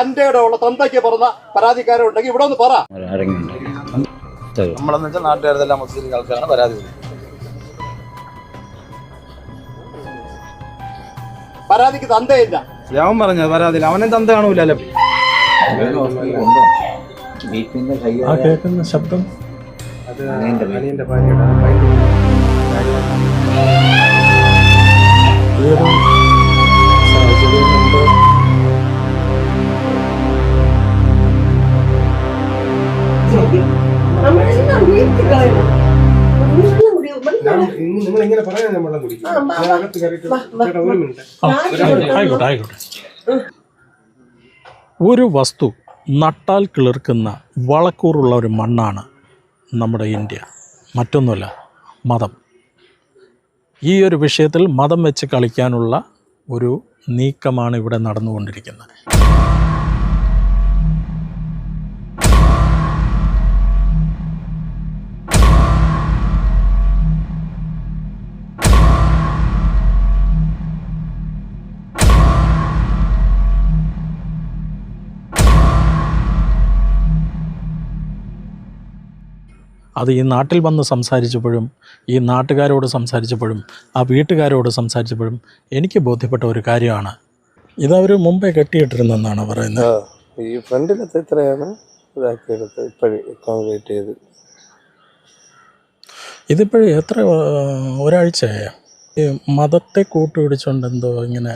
തന്റെ ഇടമുള്ള തന്തയ്ക്ക് പറഞ്ഞ പരാതിക്കാരുണ്ടെങ്കിൽ ഇവിടെ ഒന്ന് പറ. നമ്മളെന്ന് വെച്ചാൽ നാട്ടുകാരെല്ലാം മുസ്ലിം ആൾക്കാരാണ് പരാതി പരാതിക്ക് തന്തയില്ല. ഞാൻ പറഞ്ഞത് പരാതിയില്ല. അവനെ തന്ത കാണൂലല്ലോ ആ കേൾക്കുന്ന ശബ്ദം അത് അനിയന്റെ ഭാര്യയുടെ നിങ്ങൾ പറയാൻ ഞാൻ വെള്ളം കുടിക്കും. അകത്ത് കയറിയിട്ട് ഒരു മിനിറ്റ്. ആയിക്കോട്ടെ ആയിക്കോട്ടെ. ഒരു വസ്തു നട്ടാൽ കിളിർക്കുന്ന വളക്കൂറുള്ള ഒരു മണ്ണാണ് നമ്മുടെ ഇന്ത്യ. മറ്റൊന്നുമല്ല മതം. ഈ ഒരു വിഷയത്തിൽ മതം വെച്ച് കളിക്കാനുള്ള ഒരു നീക്കമാണ് ഇവിടെ നടന്നുകൊണ്ടിരിക്കുന്നത്. അത് ഈ നാട്ടിൽ വന്ന് സംസാരിച്ചപ്പോഴും ഈ നാട്ടുകാരോട് സംസാരിച്ചപ്പോഴും ആ വീട്ടുകാരോട് സംസാരിച്ചപ്പോഴും എനിക്ക് ബോധ്യപ്പെട്ട ഒരു കാര്യമാണ്. ഇതവർ മുമ്പേ കെട്ടിയിട്ടിരുന്നെന്നാണ് പറയുന്നത്. ഈ ഫ്രണ്ടിലത്തെ ഇത്രയാണ് ഇതാക്കിയെടുത്ത് ഇപ്പോഴും കോൺക്രീറ്റ് ചെയ്ത്. ഇതിപ്പോഴും എത്ര ഒരാഴ്ചയായ? ഈ മതത്തെ കൂട്ടുപിടിച്ചുകൊണ്ട് എന്തോ ഇങ്ങനെ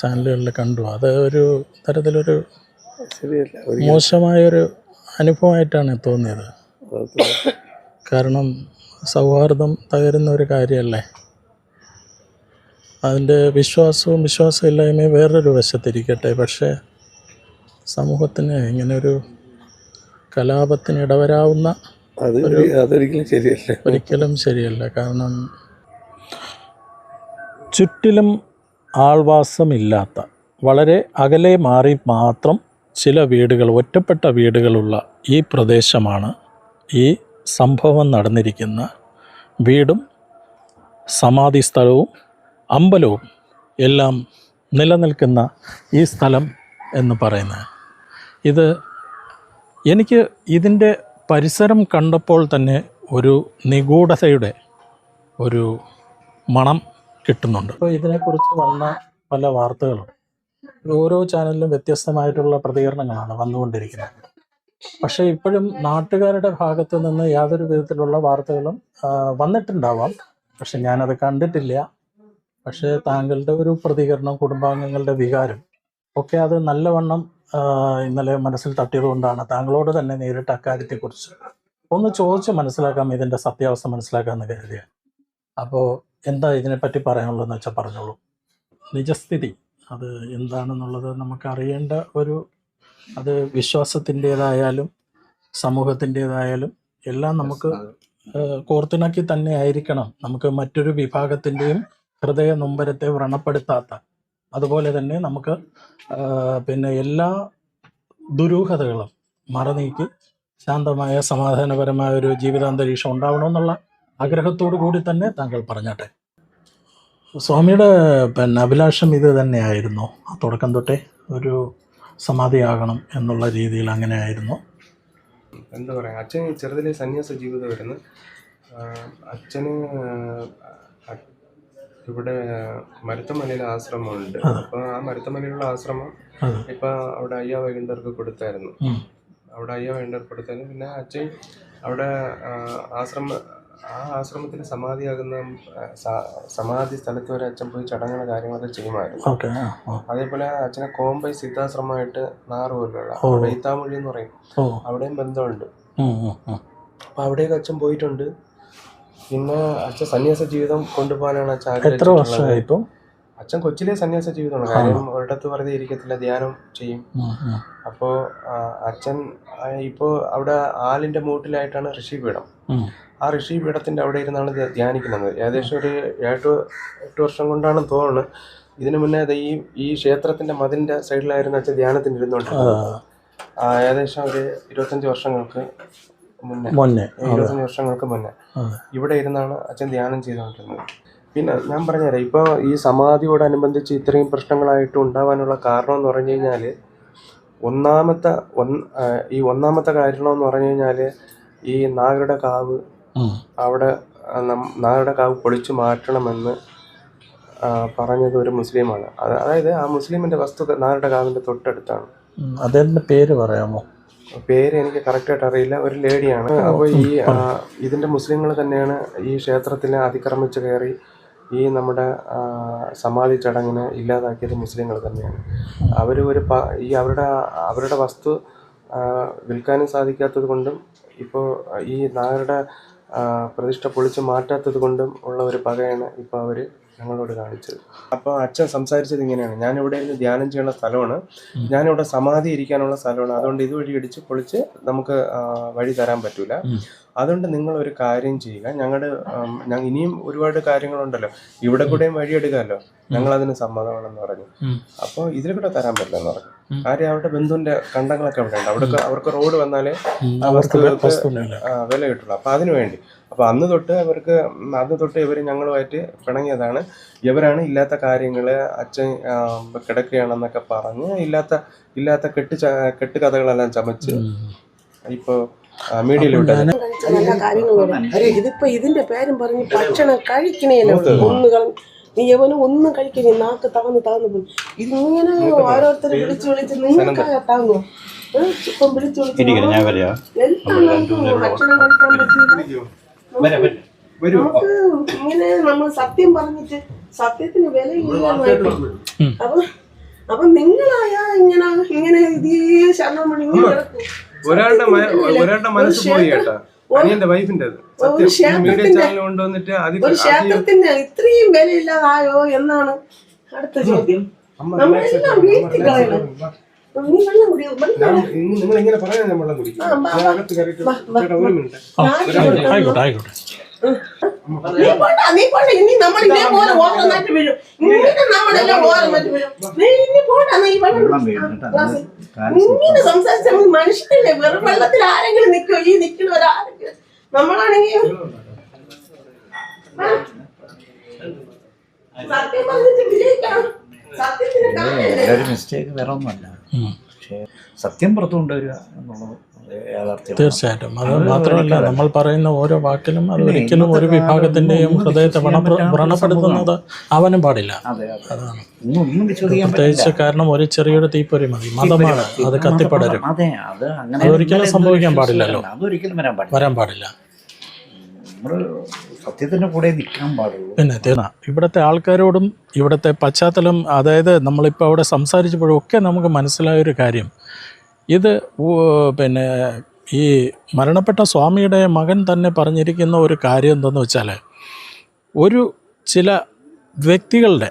ചാനലുകളിൽ കണ്ടു. അത് ഒരു തരത്തിലൊരു ശരിയല്ല മോശമായൊരു അനുഭവമായിട്ടാണ് തോന്നിയത്. കാരണം സൗഹാർദ്ദം തകരുന്ന ഒരു കാര്യമല്ലേ? അതിന്റെ വിശ്വാസവും വിശ്വാസമില്ലായ്മയും വേറൊരു വശത്തിരിക്കട്ടെ. പക്ഷേ സമൂഹത്തിന് ഇങ്ങനൊരു കലാപത്തിന് ഇടവരാവുന്ന അത് അതൊരിക്കലും ശരിയല്ല. ഒരിക്കലും ശരിയല്ല. കാരണം ചുറ്റിലും ആൾവാസമില്ലാത്ത വളരെ അകലെ മാറി മാത്രം ചില വീടുകൾ ഒറ്റപ്പെട്ട വീടുകളുള്ള ഈ പ്രദേശമാണ് ഈ സംഭവം നടന്നിരിക്കുന്ന വീടും സമാധി സ്ഥലവും അമ്പലവും എല്ലാം നിലനിൽക്കുന്ന ഈ സ്ഥലം എന്ന് പറയുന്നത്. ഇത് എനിക്ക് ഇതിന്റെ പരിസരം കണ്ടപ്പോൾ തന്നെ ഒരു നിഗൂഢതയുടെ ഒരു മണം കിട്ടുന്നുണ്ട്. അപ്പോൾ ഇതിനെക്കുറിച്ച് വന്ന പല വാർത്തകളും ഓരോ ചാനലിലും വ്യത്യസ്തമായിട്ടുള്ള പ്രതികരണങ്ങളാണ് വന്നുകൊണ്ടിരിക്കുന്നത്. പക്ഷേ ഇപ്പോഴും നാട്ടുകാരുടെ ഭാഗത്തു നിന്ന് യാതൊരു വിധത്തിലുള്ള വാർത്തകളും വന്നിട്ടുണ്ടാവാം. പക്ഷെ ഞാനത് കണ്ടിട്ടില്ല. പക്ഷേ താങ്കളുടെ ഒരു പ്രതികരണം കുടുംബാംഗങ്ങളുടെ വികാരം ഒക്കെ അത് നല്ലവണ്ണം ഇന്നലെ മനസ്സിൽ തട്ടിയതുകൊണ്ടാണ് താങ്കളോട് തന്നെ നേരിട്ട് അക്കാര്യത്തെക്കുറിച്ച് ഒന്ന് ചോദിച്ച് മനസ്സിലാക്കാം. ഇതിന്റെ സത്യാവസ്ഥ മനസ്സിലാക്കാമെന്ന് കരുതിയ അപ്പോൾ എന്താ ഇതിനെപ്പറ്റി പറയാനുള്ളതെന്ന് വെച്ചാൽ പറഞ്ഞോളൂ. നിജസ്ഥിതി. അത് എന്താണെന്നുള്ളത് നമുക്ക് അറിയേണ്ട ഒരു അത് വിശ്വാസത്തിന്റെതായാലും സമൂഹത്തിന്റെതായാലും എല്ലാം നമുക്ക് കോർത്തിണക്കി തന്നെ ആയിരിക്കണം. നമുക്ക് മറ്റൊരു വിഭാഗത്തിന്റെയും ഹൃദയ നൊമ്പരത്തെ വ്രണപ്പെടുത്താത്ത. അതുപോലെ തന്നെ നമുക്ക് പിന്നെ എല്ലാ ദുരൂഹതകളും മറനീക്കി ശാന്തമായ സമാധാനപരമായ ഒരു ജീവിതാന്തരീക്ഷം ഉണ്ടാവണമെന്നുള്ള ആഗ്രഹത്തോടു കൂടി തന്നെ താങ്കൾ പറഞ്ഞാട്ടെ. സ്വാമിയുടെ പിന്നെ അഭിലാഷം ഇത് തന്നെയായിരുന്നു. ആ തുടക്കം തൊട്ടേ ഒരു സമാധിയാകണം എന്നുള്ള രീതിയിൽ അങ്ങനെ ആയിരുന്നു എന്താ പറയുക അച്ഛൻ ചെറുതിലെ സന്യാസ ജീവിതമായിരുന്നു അച്ഛന് ഇവിടെ മരുത്തമലയിൽ ആശ്രമമുണ്ട്. അപ്പൊ ആ മരുത്തമലയിലുള്ള ആശ്രമം ഇപ്പൊ അവിടെ അയ്യ വൈകുണ്ഠർക്ക് കൊടുത്തായിരുന്നു. അവിടെ അയ്യ വൈകുന്നേർക്ക് കൊടുത്തായിരുന്നു. പിന്നെ അച്ഛൻ അവിടെ ആശ്രമ ആ ആശ്രമത്തിൽ സമാധിയാകുന്ന സമാധി സ്ഥലത്ത് വരെ അച്ഛൻ പോയി ചടങ്ങുകൾ കാര്യങ്ങളൊക്കെ ചെയ്യുമായിരുന്നു. അതേപോലെ അച്ഛനെ കോമ്പൈ സിദ്ധാശ്രമമായിട്ട് നാറുപോലുള്ള പോലുള്ള വൈത്താമൊഴി എന്ന് പറയും. അവിടെയും ബന്ധമുണ്ട്. അപ്പൊ അവിടെയൊക്കെ അച്ഛൻ പോയിട്ടുണ്ട്. പിന്നെ അച്ഛൻ സന്യാസ ജീവിതം കൊണ്ടുപോകാനാണ് അച്ഛൻ എത്ര ആഗ്രഹിച്ചിട്ടുള്ളത്. വർഷമായി ഇപ്പം? അച്ഛൻ കൊച്ചിലെ സന്യാസ ജീവിതമാണ്. കാര്യം ഒരിടത്ത് വെറുതെ ഇരിക്കത്തില്ല ധ്യാനം ചെയ്യും. അപ്പോൾ അച്ഛൻ ഇപ്പോ അവിടെ ആലിന്റെ മൂട്ടിലായിട്ടാണ് ഋഷിപീഠം. ഉം. ഋഷി പീഠത്തിന്റെ അവിടെ ഇരുന്നാണ് ഇത് ധ്യാനിക്കുന്നത്. ഏകദേശം ഒരു എട്ട് എട്ട് വർഷം കൊണ്ടാണെന്ന് തോന്നുന്നു. ഇതിനു മുന്നേ അത് ഈ ഈ ക്ഷേത്രത്തിന്റെ മതിലിന്റെ സൈഡിലായിരുന്നു വെച്ചാൽ ധ്യാനത്തിന് ഇരുന്നുണ്ട് ആ, ഏകദേശം ഒരു ഇരുപത്തഞ്ച് വർഷങ്ങൾക്ക് മുന്നേ. മുന്നേ. ഇരുപത്തഞ്ച് വർഷങ്ങൾക്ക് മുന്നേ. ഇവിടെ ഇരുന്നാണ് അച്ഛൻ ധ്യാനം ചെയ്തുകൊണ്ടിരുന്നത്. പിന്നെ ഞാൻ പറഞ്ഞുതരാം ഇപ്പോൾ ഈ സമാധിയോടനുബന്ധിച്ച് ഇത്രയും പ്രശ്നങ്ങളായിട്ട് ഉണ്ടാവാനുള്ള കാരണം എന്ന് പറഞ്ഞു കഴിഞ്ഞാൽ ഒന്നാമത്തെ ഒന്ന് ഈ ഒന്നാമത്തെ കാരണം എന്ന് പറഞ്ഞു കഴിഞ്ഞാൽ ഈ നാഗരുടെ കാവ്. അവിടെ ആ, കാവ് പൊളിച്ചു മാറ്റണമെന്ന് പറഞ്ഞത് ഒരു മുസ്ലിമാണ്. അതായത് ആ മുസ്ലിമിന്റെ വസ്തു നാഗരുടെ കാവിന്റെ തൊട്ടടുത്താണ്. അദ്ദേഹത്തിന്റെ പേര് പറയാമോ? പേര് എനിക്ക് കറക്റ്റായിട്ട് അറിയില്ല. ഒരു ലേഡിയാണ്. അപ്പോൾ ഈ ഇതിന്റെ മുസ്ലിങ്ങൾ തന്നെയാണ് ഈ ക്ഷേത്രത്തിനെ അതിക്രമിച്ച് കയറി ഈ നമ്മുടെ സമാധി ചടങ്ങിനെ ഇല്ലാതാക്കിയത് മുസ്ലിങ്ങൾ തന്നെയാണ്. അവർ ഒരു ഈ അവരുടെ അവരുടെ വസ്തു വിൽക്കാനും സാധിക്കാത്തത് കൊണ്ടും ഇപ്പോൾ ഈ നായരുടെ പ്രതിഷ്ഠ പൊളിച്ചു മാറ്റാത്തത് കൊണ്ടും ഉള്ള ഒരു പകയാണ് ഇപ്പോൾ അവർ ഞങ്ങളോട് കാണിച്ചത്. അപ്പോൾ അച്ഛൻ സംസാരിച്ചത് ഇങ്ങനെയാണ്. ഞാൻ ഇവിടെ ഇരുന്ന് ധ്യാനം ചെയ്യുന്ന സ്ഥലമാണ്. ഞാനിവിടെ സമാധി ഇരിക്കാനുള്ള സ്ഥലമാണ്. അതുകൊണ്ട് ഇതുവഴി ഇടിച്ച് പൊളിച്ച് നമുക്ക് വഴി തരാൻ പറ്റൂല. അതുകൊണ്ട് നിങ്ങൾ ഒരു കാര്യം ചെയ്യുക. ഞങ്ങളുടെ ഞങ്ങൾ ഇനിയും ഒരുപാട് കാര്യങ്ങളുണ്ടല്ലോ. ഇവിടെ കൂടെയും വഴിയെടുക്കാമല്ലോ ഞങ്ങൾ അതിന് സമ്മതമാണെന്ന് പറഞ്ഞു. അപ്പോൾ ഇതിൽ കൂടെ തരാൻ പറ്റില്ലെന്ന് പറഞ്ഞു. കാര്യം അവരുടെ ബന്ധുവിന്റെ കണ്ടങ്ങളൊക്കെ അവിടെ ഉണ്ട്. അവിടെ അവർക്ക് റോഡ് വന്നാലേ അവർക്ക് വില കിട്ടുള്ളൂ. അപ്പൊ അതിനു വേണ്ടി അപ്പൊ അന്ന് തൊട്ട് അവർക്ക് ഉം, അന്ന് തൊട്ട് ഇവർ ഞങ്ങളുമായിട്ട് പിണങ്ങിയതാണ്. ഇവരാണ് ഇല്ലാത്ത കാര്യങ്ങൾ അച്ഛൻ കിടക്കുകയാണെന്നൊക്കെ പറഞ്ഞ് ഇല്ലാത്ത ഇല്ലാത്ത കെട്ട് കെട്ടുകഥകളെല്ലാം ചമച്ച് ഇപ്പൊ മീഡിയയിൽ വിട്ടത് കഴിച്ച നല്ല ഇതിപ്പോ ഇതിന്റെ പേരും പറഞ്ഞ് ഭക്ഷണം കഴിക്കണേല ഒന്നുകളും നീ എവനും ഒന്നും കഴിക്കില്ല? നാക്ക് തകന്ന് തകന്ന് പോകും ഇതിങ്ങനെ ഓരോരുത്തർ വിളിച്ചു വിളിച്ച് നിങ്ങൾക്ക് താങ്ങോ ഇപ്പം വിളിച്ചു വിളിച്ച് ഭക്ഷണം കഴിക്കാൻ പറ്റില്ല നമുക്ക് ഇങ്ങനെ നമ്മൾ സത്യം പറഞ്ഞിട്ട് സത്യത്തിന് വിലയില്ല അപ്പൊ അപ്പൊ നിങ്ങളായ ഇങ്ങനെ ഇങ്ങനെ ഇതേ ശരണം. ഒരാളുടെ. ഒരാളുടെ മനസ്സ് പോയി കേട്ടാ. അനിയന്റെ വൈഫിന്റെ സത്യം. മീഡിയ ക്ഷേത്രത്തിന്റെ- ചാനൽ കൊണ്ടുവന്നിട്ട് ഒരു ക്ഷേത്രത്തിന് ഇത്രയും വിലയില്ലാതായോ എന്നാണ് അടുത്ത ചോദ്യം. നമ്മളെല്ലാം വീഴ്ത്തി കളയണം. നീ വെള്ളം കുടിയോ? നിങ്ങൾ ഇങ്ങനെ പറയാൻ ഞാൻ വെള്ളം കുടിക്കും ആ, വാ, ഞാൻ വാ. അകത്ത് കയറിയിട്ട് വാ, വാ, ചേട്ടാ ഒരു മിനിറ്റ്. ആയിക്കോട്ടെ ആയിക്കോട്ടെ. നീ പോണ്ട നീ പോണ്ട. ഇനി നമ്മൾ ഇതേപോലെ ഓരോന്നായിട്ട് വീഴും. ഇങ്ങനെ നമ്മളെല്ലാം ഓരോന്നായിട്ട് വീഴും. നീ ഇനി പോണ്ട നീ വെള്ളം കുടി. ആ, ഗ്ലാസ്. ഇങ്ങനെ സംസാരിച്ച മനുഷ്യനല്ലേ? വെറും വെള്ളത്തിൽ ആരെങ്കിലും നിൽക്കോ? ഈ നിൽക്കുന്നവരാരെങ്കിലും നമ്മളാണെങ്കിൽ. സത്യം പറഞ്ഞിട്ട് വിജയിക്കണം. സത്യത്തിന് കാര്യമില്ല മിസ്റ്റേക്ക് വേറെ. പക്ഷേ സത്യം പുറത്തു കൊണ്ടുവരിക എന്നുള്ളത് യാഥാർത്ഥ്യം തീർച്ചയായിട്ടും. അത് മാത്രമല്ല നമ്മൾ പറയുന്ന ഓരോ വാക്കിലും അത് ഒരിക്കലും ഒരു വിഭാഗത്തിന്റെയും ഹൃദയത്തെ വ്രണപ്പെടുത്തുന്നത് അവനും പാടില്ല. അതെ അതെ. ഒന്നും ഒന്നും വിശ്വസിക്കാൻ പ്രത്യേകിച്ച് കാരണം ഒരു ചെറിയൊരു തീപ്പൊരി മതി. മതമാണ്. അത് കത്തിപ്പടരും. അതൊരിക്കലും സംഭവിക്കാൻ പാടില്ലല്ലോ. വരാൻ പാടില്ല. സത്യത്തിന്റെ കൂടെ നിൽക്കാൻ പാടുള്ളൂ. പിന്നെ തീർന്ന ഇവിടുത്തെ ആൾക്കാരോടും ഇവിടുത്തെ പശ്ചാത്തലം അതായത് നമ്മളിപ്പോൾ അവിടെ സംസാരിച്ചപ്പോഴും ഒക്കെ നമുക്ക് മനസ്സിലായൊരു കാര്യം. ഇത് പിന്നെ ഈ മരണപ്പെട്ട സ്വാമിയുടെ മകൻ തന്നെ പറഞ്ഞിരിക്കുന്ന ഒരു കാര്യം എന്തെന്ന് വെച്ചാൽ ഒരു ചില വ്യക്തികളുടെ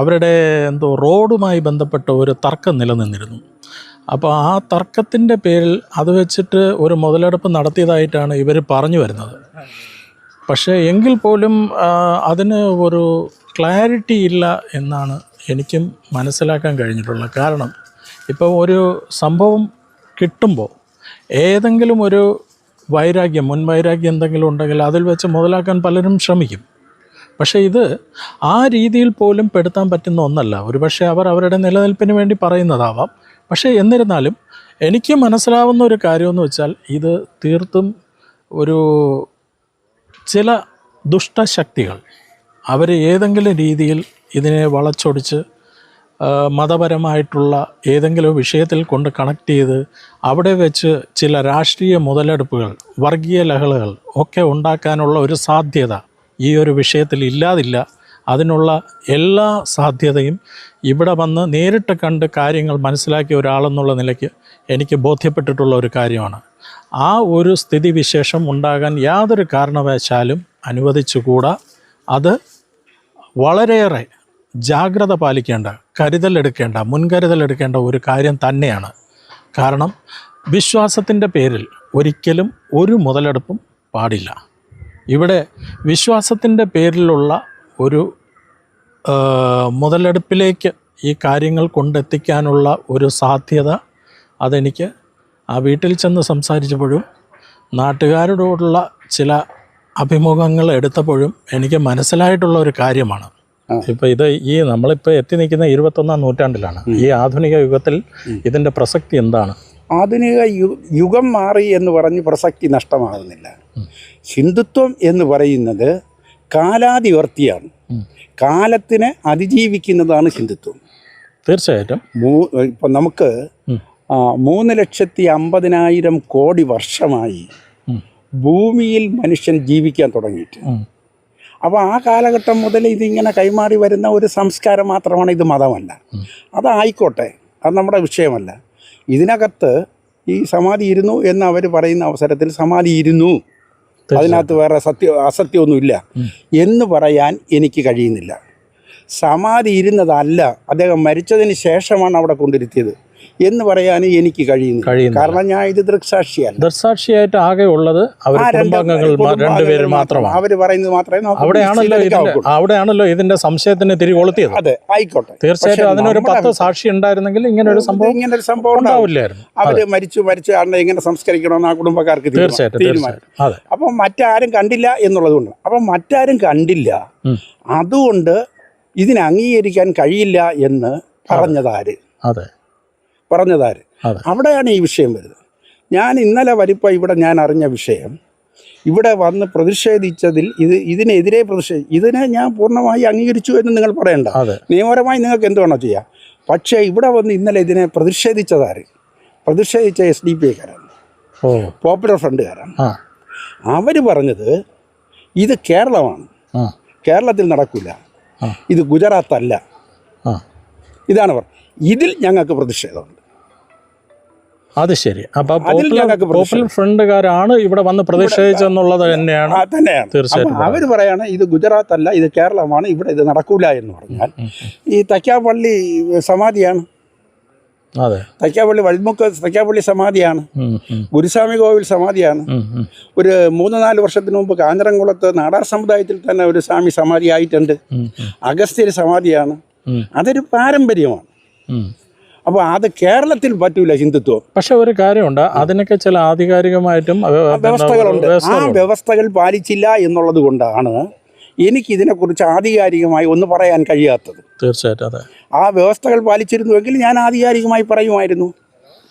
അവരുടെ എന്തോ റോഡുമായി ബന്ധപ്പെട്ട ഒരു തർക്കം നിലനിന്നിരുന്നു. അപ്പോൾ ആ തർക്കത്തിന്റെ പേരിൽ അത് വെച്ചിട്ട് ഒരു മുതലെടുപ്പ് നടത്തിയതായിട്ടാണ് ഇവർ പറഞ്ഞു വരുന്നത്. പക്ഷേ എങ്കിൽ പോലും അതിന് ഒരു ക്ലാരിറ്റി ഇല്ല എന്നാണ് എനിക്കും മനസ്സിലാക്കാൻ കഴിഞ്ഞിട്ടുള്ളത് കാരണം. ഇപ്പോൾ ഒരു സംഭവം കിട്ടുമ്പോൾ ഏതെങ്കിലും ഒരു വൈരാഗ്യം മുൻവൈരാഗ്യം എന്തെങ്കിലും ഉണ്ടെങ്കിൽ അതിൽ വെച്ച് മുതലാക്കാൻ പലരും ശ്രമിക്കും. പക്ഷേ ഇത് ആ രീതിയിൽ പോലും പെടുത്താൻ പറ്റുന്ന ഒന്നല്ല. ഒരുപക്ഷെ അവർ അവരുടെ നിലനിൽപ്പിന് വേണ്ടി പറയുന്നതാവാം. പക്ഷേ എന്നിരുന്നാലും എനിക്ക് മനസ്സിലാവുന്ന ഒരു കാര്യമെന്ന് വെച്ചാൽ ഇത് തീർത്തും ഒരു ചില ദുഷ്ടശക്തികൾ അവർ ഏതെങ്കിലും രീതിയിൽ ഇതിനെ വളച്ചൊടിച്ച് മതപരമായിട്ടുള്ള ഏതെങ്കിലും വിഷയത്തിൽ കൊണ്ട് കണക്ട് ചെയ്ത് അവിടെ വെച്ച് ചില രാഷ്ട്രീയ മുതലെടുപ്പുകൾ വർഗീയ ലഹളകൾ ഒക്കെ ഉണ്ടാക്കാനുള്ള ഒരു സാധ്യത ഈ ഒരു വിഷയത്തിൽ ഇല്ലാതില്ല. അതിനുള്ള എല്ലാ സാധ്യതയും ഇവിടെ വന്ന് നേരിട്ട് കണ്ട് കാര്യങ്ങൾ മനസ്സിലാക്കിയ ഒരാളെന്നുള്ള നിലയ്ക്ക് എനിക്ക് ബോധ്യപ്പെട്ടിട്ടുള്ള ഒരു കാര്യമാണ്. ആ ഒരു സ്ഥിതിവിശേഷം ഉണ്ടാകാൻ യാതൊരു കാരണവശാലും അനുവദിച്ചുകൂടാ. അത് വളരെയേറെ ജാഗ്രത പാലിക്കേണ്ട കരുതലെടുക്കേണ്ട മുൻകരുതലെടുക്കേണ്ട ഒരു കാര്യം തന്നെയാണ്. കാരണം വിശ്വാസത്തിന്റെ പേരിൽ ഒരിക്കലും ഒരു മുതലെടുപ്പും പാടില്ല. ഇവിടെ വിശ്വാസത്തിന്റെ പേരിലുള്ള ഒരു മുതലെടുപ്പിലേക്ക് ഈ കാര്യങ്ങൾ കൊണ്ടെത്തിക്കാനുള്ള ഒരു സാധ്യത അതെനിക്ക് ആ വീട്ടിൽ ചെന്ന് സംസാരിച്ചപ്പോഴും നാട്ടുകാരോടുള്ള ചില അഭിമുഖങ്ങൾ എടുത്തപ്പോഴും എനിക്ക് മനസ്സിലായിട്ടുള്ള ഒരു കാര്യമാണ്. ഇപ്പം ഇത് ഈ നമ്മളിപ്പോൾ എത്തി നിൽക്കുന്ന ഇരുപത്തൊന്നാം നൂറ്റാണ്ടിലാണ്. ഈ ആധുനിക യുഗത്തിൽ ഇതിന്റെ പ്രസക്തി എന്താണ്? ആധുനിക യു- യുഗം മാറി എന്ന് പറഞ്ഞ് പ്രസക്തി നഷ്ടമാകുന്നില്ല. ഹിന്ദുത്വം എന്ന് പറയുന്നത് കാലാതിവർത്തിയാണ്. കാലത്തിനെ അതിജീവിക്കുന്നതാണ് ഹിന്ദുത്വം. തീർച്ചയായിട്ടും. മൂ ഇപ്പം നമുക്ക് മൂന്ന് ലക്ഷത്തി അമ്പതിനായിരം കോടി വർഷമായി ഭൂമിയിൽ മനുഷ്യൻ ജീവിക്കാൻ തുടങ്ങിയിട്ട്. അപ്പോൾ ആ കാലഘട്ടം മുതൽ ഇതിങ്ങനെ കൈമാറി വരുന്ന ഒരു സംസ്കാരം മാത്രമാണ് ഇത് മതമല്ല. അതായിക്കോട്ടെ അത് നമ്മുടെ വിഷയമല്ല. ഇതിനകത്ത് ഈ സമാധി ഇരുന്നു എന്ന് അവർ പറയുന്ന അവസരത്തിൽ സമാധി ഇരുന്നു. അതിനകത്ത് വേറെ സത്യ അസത്യമൊന്നുമില്ല. എന്ന് പറയാൻ എനിക്ക് കഴിയുന്നില്ല. സമാധി ഇരുന്നതല്ല. അദ്ദേഹം മരിച്ചതിന് ശേഷമാണ് അവിടെ കൊണ്ടിരുത്തിയത്. എന്ന് പറയാൻ എനിക്ക് കഴിയുന്നു. കാരണം ഞാൻ ഇത് ദൃക്സാക്ഷിയാണ് ദൃക്സാക്ഷിയായിട്ട് ആകെ ഉള്ളത് അവർ കുടുംബാംഗങ്ങൾ രണ്ടുപേര് മാത്രമാണ്. അവർ പറയുന്നത് മാത്രമേ അവിടെയാണല്ലോ ഇതിന്റെ അവിടെയാണല്ലോ ഇതിന്റെ സംശയത്തിന് തിരികൊളുത്തിയത്. അതെ ആയിക്കോട്ടെ. തീർച്ചയായിട്ടും അതിനൊരു പത്ത് സാക്ഷി ഉണ്ടായിരുന്നെങ്കിൽ ഇങ്ങനെ ഒരു സംഭവം ഇങ്ങനെ ഒരു സംഭവം ഉണ്ടാവില്ലായിരുന്നു. അവർ മരിച്ചു മരിച്ചു ആണ്ട് എങ്ങനെ സംസ്കരിക്കണമെന്ന് ആ കുടുംബക്കാർക്ക് തീർച്ചയായിട്ടും അപ്പം മറ്റാരും കണ്ടില്ല എന്നുള്ളതുകൊണ്ട്. അപ്പം മറ്റാരും കണ്ടില്ല. അതുകൊണ്ട് ഇതിനെ അംഗീകരിക്കാൻ കഴിയില്ല എന്ന് പറഞ്ഞതാര്? അതെ. പറഞ്ഞതാര്? അവിടെയാണ് ഈ വിഷയം വരുന്നത്. ഞാൻ ഇന്നലെ വരുമ്പോൾ ഇവിടെ ഞാൻ അറിഞ്ഞ വിഷയം ഇവിടെ വന്ന് പ്രതിഷേധിച്ചതിൽ ഇത് ഇതിനെതിരെ പ്രതിഷേധി ഇതിനെ ഞാൻ പൂർണമായി അംഗീകരിച്ചു എന്ന് നിങ്ങൾ പറയണ്ട. നിയമപരമായി നിങ്ങൾക്ക് എന്ത് വേണോ ചെയ്യാം. പക്ഷേ ഇവിടെ വന്ന് ഇന്നലെ ഇതിനെ പ്രതിഷേധിച്ചതാര്? പ്രതിഷേധിച്ച എസ് ഡി പി ഐക്കാരാണ്. പോപ്പുലർ ഫ്രണ്ടുകാരാണ്. അവർ പറഞ്ഞത് ഇത് കേരളമാണ്. കേരളത്തിൽ നടക്കില്ല ഇത് ഗുജറാത്തല്ല. ഇതാണ് പറഞ്ഞത്. ഇതിൽ ഞങ്ങൾക്ക് പ്രതിഷേധമുണ്ട്. അത് ശരി. അപ്പൊ പോപ്പുലർ ഫ്രണ്ടുകാരാണ് ഇവിടെ വന്ന് പ്രതിഷേധിച്ചെന്നുള്ളത് തന്നെയാണ്. തന്നെയാണ്. തീർച്ചയായിട്ടും അവർ പറയാണ് ഇത് ഗുജറാത്ത് അല്ല ഇത് കേരളമാണ് ഇവിടെ ഇത് നടക്കൂല എന്ന് പറഞ്ഞാൽ ഈ തയ്ക്കാപ്പള്ളി സമാധിയാണ്. അതെ. തയ്ക്കാപ്പള്ളി വഴിമുക്ക് തയ്ക്കാപ്പള്ളി സമാധിയാണ്. ഗുരുസ്വാമി കോവിൽ സമാധിയാണ്. ഒരു മൂന്ന് നാല് വർഷത്തിന് മുമ്പ് കാഞ്ഞിരംകുളത്ത് നാടാർ സമുദായത്തിൽ തന്നെ ഒരു സ്വാമി സമാധി ആയിട്ടുണ്ട് ഉം, ഉം, അഗസ്ത്യർ സമാധിയാണ്. അതൊരു പാരമ്പര്യമാണ്. അപ്പോൾ അത് കേരളത്തിൽ പറ്റൂല ഹിന്ദുത്വം. പക്ഷെ ഒരു കാര്യമുണ്ട്. അതിനൊക്കെ ചില ആധികാരികമായിട്ടും വ്യവസ്ഥകളുണ്ട്. ആ വ്യവസ്ഥകൾ പാലിച്ചില്ല എന്നുള്ളത് കൊണ്ടാണ് എനിക്ക് ഇതിനെക്കുറിച്ച് ആധികാരികമായി ഒന്ന് പറയാൻ കഴിയാത്തത്. തീർച്ചയായിട്ടും അതെ. ആ വ്യവസ്ഥകൾ പാലിച്ചിരുന്നുവെങ്കിൽ ഞാൻ ആധികാരികമായി പറയുമായിരുന്നു.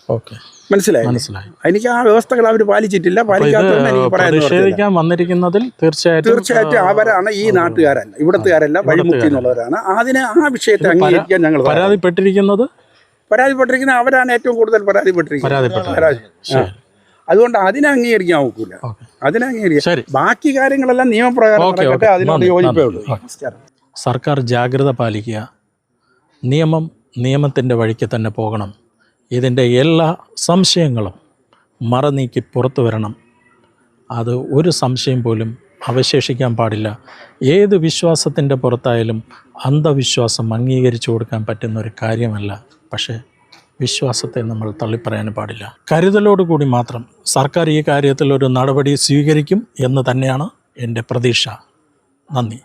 ഓക്കെ. മനസ്സിലായി? മനസ്സിലായി. എനിക്ക് ആ വ്യവസ്ഥകൾ അവർ പാലിച്ചിട്ടില്ല. പാലിക്കാത്തതെന്ന് എനിക്ക് പറയാൻ വന്നിരിക്കുന്നതിൽ തീർച്ചയായിട്ടും തീർച്ചയായിട്ടും അവരാണ് ഈ നാട്ടുകാരല്ല ഇവിടത്തുകാരല്ല വഴിമുക്കി എന്നുള്ളവരാണ്. അതിനെ ആ വിഷയത്തെ അംഗീകരിക്കാൻ ഞങ്ങൾ. പരാതിപ്പെട്ടിരിക്കുന്നത് പരാതിപ്പെട്ടിരിക്കുന്ന അവരാണ് ഏറ്റവും കൂടുതൽ പരാതിപ്പെട്ടിരിക്കുന്നത്. അതുകൊണ്ട് അതിനെ അംഗീകരിക്കാൻ ഒക്കില്ല. അതിനെ അംഗീകരിക്കാം ബാക്കി കാര്യങ്ങളെല്ലാം നിയമപ്രകാരം നടക്കട്ടെ. ഓക്കെ. അതിനോട് യോജിപ്പേ ഉള്ളൂ. സർക്കാർ ജാഗ്രത പാലിക്കുക. നിയമം നിയമത്തിന്റെ വഴിക്ക് തന്നെ പോകണം. ഇതിന്റെ എല്ലാ സംശയങ്ങളും മറനീക്കി പുറത്തു വരണം. അത് ഒരു സംശയം പോലും അവശേഷിക്കാൻ പാടില്ല. ഏത് വിശ്വാസത്തിന്റെ പുറത്തായാലും അന്ധവിശ്വാസം അംഗീകരിച്ചു കൊടുക്കാൻ പറ്റുന്ന ഒരു കാര്യമല്ല. പക്ഷേ വിശ്വാസത്തെ നമ്മൾ തള്ളിപ്പറയാൻ പാടില്ല. കരുതലോടുകൂടി മാത്രം സർക്കാർ ഈ കാര്യത്തിൽ ഒരു നടപടി സ്വീകരിക്കും എന്ന് തന്നെയാണ് എന്റെ പ്രതീക്ഷ. നന്ദി.